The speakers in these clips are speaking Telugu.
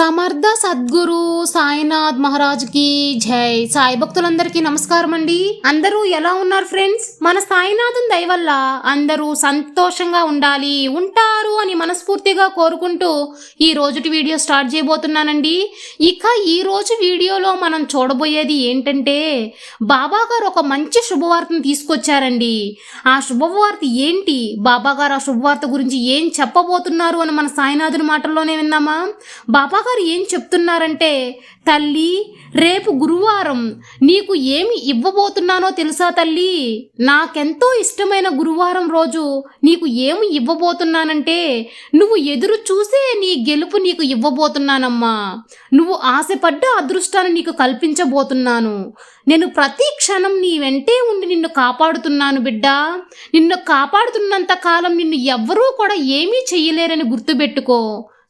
సమర్థ సద్గురు సాయినాథ్ మహారాజ్కి జై. సాయి భక్తులందరికీ నమస్కారం అండి. అందరూ ఎలా ఉన్నారు ఫ్రెండ్స్? మన సాయినాథం దయ వల్ల అందరూ సంతోషంగా ఉండాలి ఉంటారు అని మనస్ఫూర్తిగా కోరుకుంటూ ఈ రోజుటి వీడియో స్టార్ట్ చేయబోతున్నానండి. ఇక ఈ రోజు వీడియోలో మనం చూడబోయేది ఏంటంటే బాబా గారు ఒక మంచి శుభవార్తను తీసుకొచ్చారండి. ఆ శుభవార్త ఏంటి? బాబా గారు ఆ శుభవార్త గురించి ఏం చెప్పబోతున్నారు అని మన సాయినాథుని మాటల్లోనే విన్నామా బాబా గారు ఏం చెప్తున్నారంటే తల్లి రేపు గురువారం నీకు ఏమి ఇవ్వబోతున్నానో తెలుసా తల్లి? నాకెంతో ఇష్టమైన గురువారం రోజు నీకు ఏమి ఇవ్వబోతున్నానంటే నువ్వు ఎదురు చూసే నీ గెలుపు నీకు ఇవ్వబోతున్నానమ్మా. నువ్వు ఆశపడ్డ అదృష్టాన్ని నీకు కల్పించబోతున్నాను. నేను ప్రతి క్షణం నీ వెంటే ఉండి నిన్ను కాపాడుతున్నాను బిడ్డ. నిన్ను కాపాడుతున్నంత కాలం నిన్ను ఎవ్వరూ కూడా ఏమీ చెయ్యలేరని గుర్తుపెట్టుకో.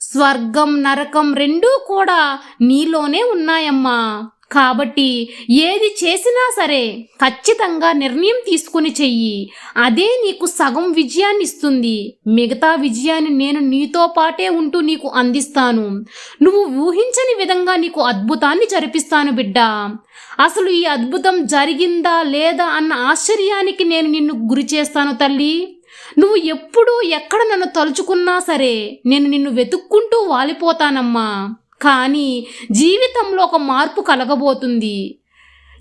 స్వర్గం నరకం రెండూ కూడా నీలోనే ఉన్నాయమ్మా. కాబట్టి ఏది చేసినా సరే ఖచ్చితంగా నిర్ణయం తీసుకుని చెయ్యి. అదే నీకు సగం విజయాన్ని ఇస్తుంది. మిగతా విజయాన్ని నేను నీతో పాటే ఉంటూ నీకు అందిస్తాను. నువ్వు ఊహించని విధంగా నీకు అద్భుతాన్ని జరిపిస్తాను బిడ్డ. అసలు ఈ అద్భుతం జరిగిందా లేదా అన్న ఆశ్చర్యానికి నేను నిన్ను గురి చేస్తాను తల్లి. నువ్వు ఎప్పుడు ఎక్కడ నన్ను తలుచుకున్నా సరే నేను నిన్ను వెతుక్కుంటూ వాలిపోతానమ్మా. కానీ జీవితంలో ఒక మార్పు కలగబోతుంది.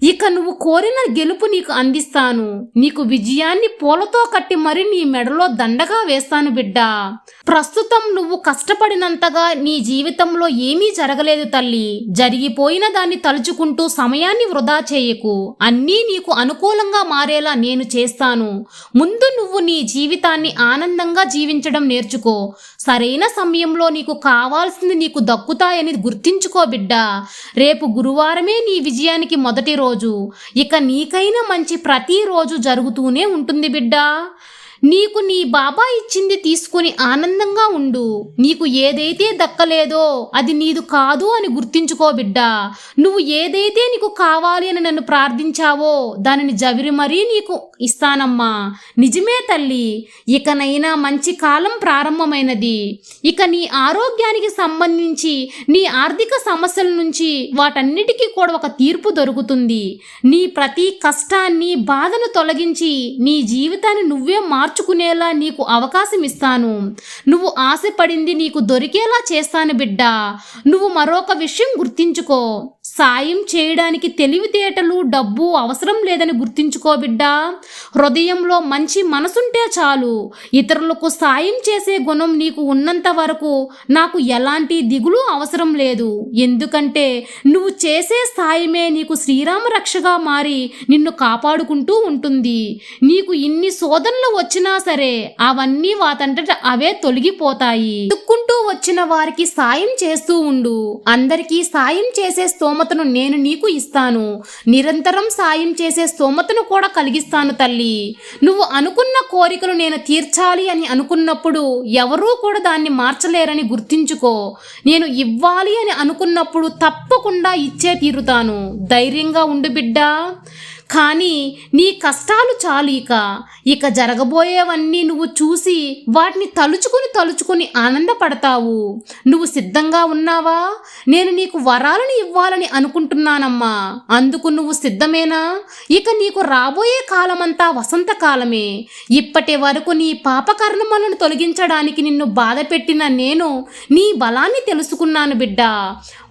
ఇక నువ్వు కోరిన గెలుపు నీకు అందిస్తాను. నీకు విజయాన్ని పూలతో కట్టి మరి నీ మెడలో దండగా వేస్తాను బిడ్డా. ప్రస్తుతం నువ్వు కష్టపడినంతగా నీ జీవితంలో ఏమీ జరగలేదు తల్లి. జరిగిపోయిన దాన్ని తలుచుకుంటూ సమయాన్ని వృధా చేయకు. అన్నీ నీకు అనుకూలంగా మారేలా నేను చేస్తాను. ముందు నువ్వు నీ జీవితాన్ని ఆనందంగా జీవించడం నేర్చుకో. సరైన సమయంలో నీకు కావాల్సింది నీకు దక్కుతాయని గుర్తించుకో బిడ్డా. రేపు గురువారమే నీ విజయానికి మొదటి రోజు. ఇక నీకైనా మంచి ప్రతిరోజు జరుగుతూనే ఉంటుంది బిడ్డా. నీకు నీ బాబా ఇచ్చింది తీసుకుని ఆనందంగా ఉండు. నీకు ఏదైతే దక్కలేదో అది నీదు కాదు అని గుర్తించుకో బిడ్డ. నువ్వు ఏదైతే నీకు కావాలి అని నన్ను ప్రార్థించావో దానిని జవిరి మరీ నీకు ఇస్తానమ్మా. నిజమే తల్లి ఇకనైనా మంచి కాలం ప్రారంభమైనది. ఇక నీ ఆరోగ్యానికి సంబంధించి నీ ఆర్థిక సమస్యల నుంచి వాటన్నిటికీ కూడా ఒక తీర్పు దొరుకుతుంది. నీ ప్రతి కష్టాన్ని బాధను తొలగించి నీ జీవితాన్ని నువ్వే మార్చుకునేలా నీకు అవకాశం ఇస్తాను. నువ్వు ఆశపడింది నీకు దొరికేలా చేస్తాను బిడ్డ. నువ్వు మరొక విషయం గుర్తించుకో. సాయం చేయడానికి తెలివితేటలు డబ్బు అవసరం లేదని గుర్తించుకో బిడ్డా. హృదయంలో మంచి మనసుంటే చాలు. ఇతరులకు సాయం చేసే గుణం నీకు ఉన్నంత వరకు నాకు ఎలాంటి దిగులు అవసరం లేదు. ఎందుకంటే నువ్వు చేసే సాయమే నీకు శ్రీరామ రక్షగా మారి నిన్ను కాపాడుకుంటూ ఉంటుంది. నీకు ఇన్ని శోధనలు వచ్చినా సరే అవన్నీ వాతంటట అవే తొలగిపోతాయి. దుక్కుంటూ వచ్చిన వారికి సాయం చేస్తూ ఉండు. అందరికీ సాయం చేసే స్తోమతను నేను నీకు ఇస్తాను. నిరంతరం సాయం చేసే స్తోమతను కూడా కలిగిస్తాను తల్లి. నువ్వు అనుకున్న కోరికలు నేను తీర్చాలి అని అనుకున్నప్పుడు ఎవరూ కూడా దాన్ని మార్చలేరని గుర్తించుకో. నేను ఇవ్వాలి అని అనుకున్నప్పుడు తప్పకుండా ఇచ్చే తీరుతాను. ధైర్యంగా ఉండు బిడ్డా. కానీ నీ కష్టాలు చాలు ఇక. ఇక జరగబోయేవన్నీ నువ్వు చూసి వాటిని తలుచుకుని తలుచుకుని ఆనందపడతావు. నువ్వు సిద్ధంగా ఉన్నావా? నేను నీకు వరాలను ఇవ్వాలని అనుకుంటున్నానమ్మా. అందుకు నువ్వు సిద్ధమేనా? ఇక నీకు రాబోయే కాలమంతా వసంతకాలమే ఇప్పటి వరకు నీ పాపకర్మలను తొలగించడానికి నిన్ను బాధ పెట్టిన నేను నీ బలాన్ని తెలుసుకున్నాను బిడ్డ.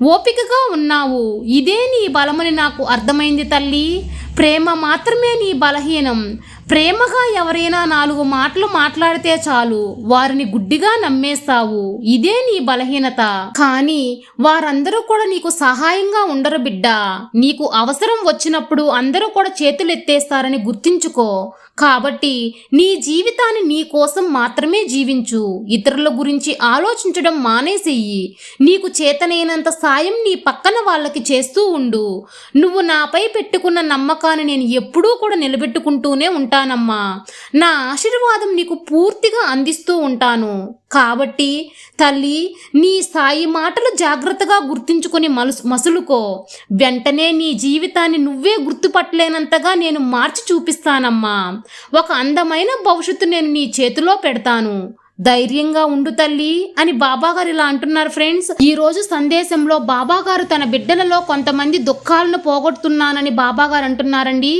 ఓపికగా ఉన్నావు. ఇదే నీ బలమని నాకు అర్థమైంది తల్లి. ప్రేమ మాత్రమే నీ బలహీనం. ప్రేమగా ఎవరైనా నాలుగు మాటలు మాట్లాడితే చాలు వారిని గుడ్డిగా నమ్మేస్తావు. ఇదే నీ బలహీనత. కానీ వారందరూ కూడా నీకు సహాయంగా ఉండరు బిడ్డ. నీకు అవసరం వచ్చినప్పుడు అందరూ కూడా చేతులు ఎత్తేస్తారని గుర్తించుకో. కాబట్టి నీ జీవితాన్ని నీ కోసం మాత్రమే జీవించు. ఇతరుల గురించి ఆలోచించడం మానేసేయి. నీకు చేతనైనంత సాయం నీ పక్కన వాళ్ళకి చేస్తూ ఉండు. నువ్వు నాపై పెట్టుకున్న నమ్మకాన్ని నేను ఎప్పుడూ కూడా నిలబెట్టుకుంటూనే ఉంటాను ఉంటానమ్మా. నా ఆశీర్వాదం నీకు పూర్తిగా అందిస్తూ ఉంటాను. కాబట్టి తల్లి నీ సాయి మాటలు జాగ్రత్తగా గుర్తించుకొని మలుసు మసులుకో. వెంటనే నీ జీవితాన్ని నువ్వే గుర్తుపట్టలేనంతగా నేను మార్చి చూపిస్తానమ్మా. ఒక అందమైన భవిష్యత్తు నేను నీ చేతిలో పెడతాను. ధైర్యంగా ఉండు తల్లి అని బాబా గారు ఇలా అంటున్నారు ఫ్రెండ్స్. ఈ రోజు సందేశంలో బాబాగారు తన బిడ్డలలో కొంతమంది దుఃఖాలను పోగొడుతున్నానని బాబాగారు అంటున్నారండి.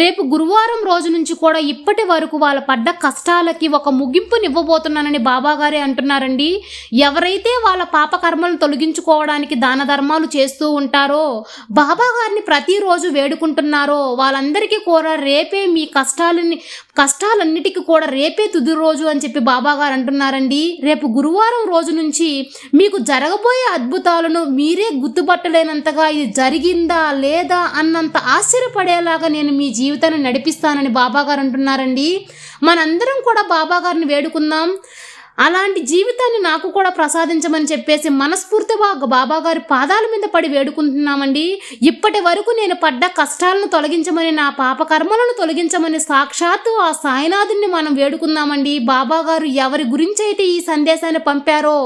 రేపు గురువారం రోజు నుంచి కూడా ఇప్పటి వరకు వాళ్ళ పడ్డ కష్టాలకి ఒక ముగింపునివ్వబోతున్నానని బాబాగారే అంటున్నారండి. ఎవరైతే వాళ్ళ పాప కర్మలను తొలగించుకోవడానికి దాన ధర్మాలు చేస్తూ ఉంటారో బాబాగారిని ప్రతిరోజు వేడుకుంటున్నారో వాళ్ళందరికీ కూడా రేపే మీ కష్టాలని కష్టాలన్నిటికీ కూడా రేపే తుది రోజు అని చెప్పి బాబాగారు అంటున్నారండి. రేపు గురువారం రోజు నుంచి మీకు జరగబోయే అద్భుతాలను మీరే గుర్తుపట్టలేనంతగా ఇది జరిగిందా లేదా అన్నంత ఆశ్చర్యపడేలాగా నేను మీ జీవితాన్ని నడిపిస్తానని బాబాగారు అంటున్నారండి. మనందరం కూడా బాబాగారిని వేడుకుందాం. అలాంటి జీవితాన్ని నాకు కూడా ప్రసాదించమని చెప్పేసి మనస్ఫూర్తిగా బాబా గారి పాదాల మీద పడి వేడుకుంటున్నామండి. ఇప్పటి వరకు నేను పడ్డ కష్టాలను తొలగించమని నా పాప కర్మలను తొలగించమని సాక్షాత్తు ఆ సాయినాథుని మనం వేడుకుందామండి. బాబా గారు ఎవరి గురించి అయితే ఈ సందేశాన్ని పంపారో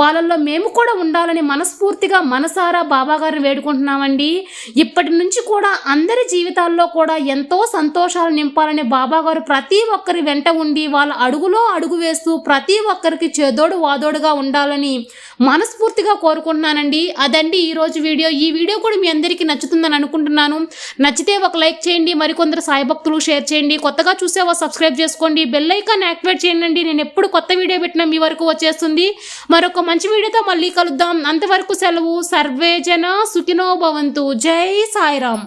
వాళ్ళల్లో మేము కూడా ఉండాలని మనస్ఫూర్తిగా మనసారా బాబా గారిని వేడుకుంటున్నామండి. ఇప్పటి నుంచి కూడా అందరి జీవితాల్లో కూడా ఎంతో సంతోషాలు నింపాలని బాబా గారు ప్రతి ఒక్కరి వెంట ఉండి వాళ్ళ అడుగులో అడుగు వేస్తూ ప్రతి ఒక్కరికి చేదోడు వాదోడుగా ఉండాలని మనస్ఫూర్తిగా కోరుకుంటున్నానండి. అదండి ఈరోజు వీడియో. ఈ వీడియో కూడా మీ అందరికీ నచ్చుతుందని అనుకుంటున్నాను. నచ్చితే ఒక లైక్ చేయండి మరికొందరు సాయి భక్తులు షేర్ చేయండి. కొత్తగా చూసేవా సబ్స్క్రైబ్ చేసుకోండి. బెల్ ఐకాన్ యాక్టివేట్ చేయండి. నేను ఎప్పుడు కొత్త వీడియో పెట్టినా మీ వరకు వచ్చేస్తుంది. మరొక మంచి వీడియోతో మళ్ళీ కలుద్దాం. అంతవరకు సెలవు. సర్వేజన సుఖినో భవంతు. జై సాయిరామ్.